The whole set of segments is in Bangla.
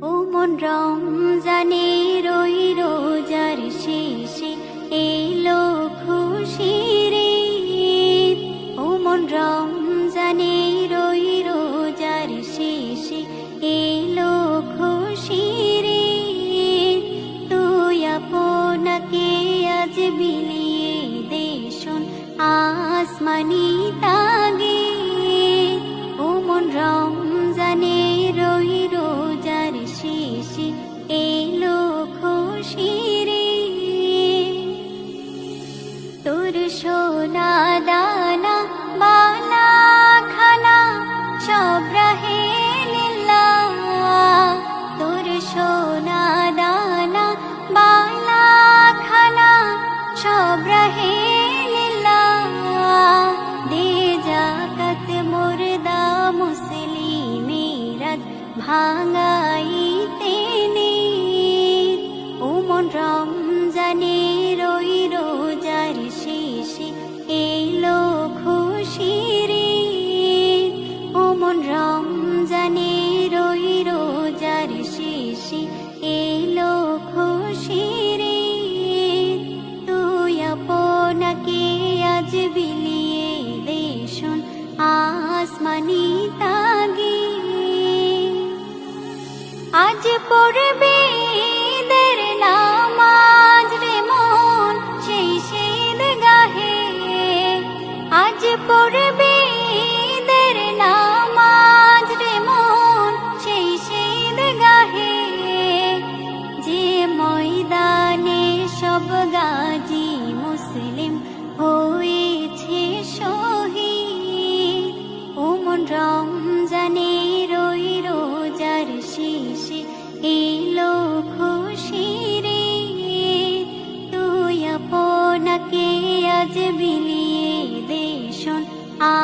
ও মন রমজানে রই রোজার শেষে এলো রে ও মন রমজানে রই রোজার শেষে এলো খুশি রে তুই আপনাকে আজ বিলিয়ে দেশন আসমানি ভাঙাইতে ও মন রমজানে রই রোজার শেষে এলো খুশি রে ও মন রমজানে রই রোজার শেষে এলো খুশি রে তুই আপনাকে আজ বিলিয়ে দেশন আসমানি আজ পড়বে ঈদের নামাজ রে মন, সেই শীত গাহে। আজ পড়বে ঈদের নামাজ রে মন, সেই শীত গাহে। যে ময়দানে সব এলো খুশি রে তুই আপনাকে আজ বিলিয়ে দেশন আ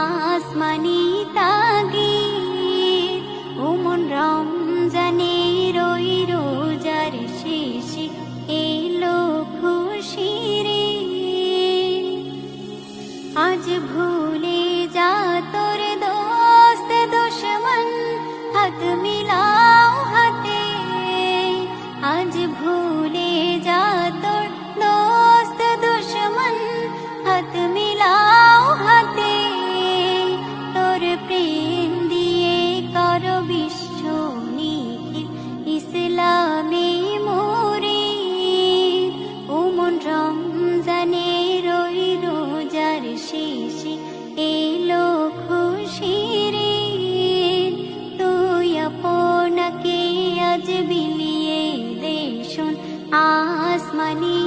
आत्मनि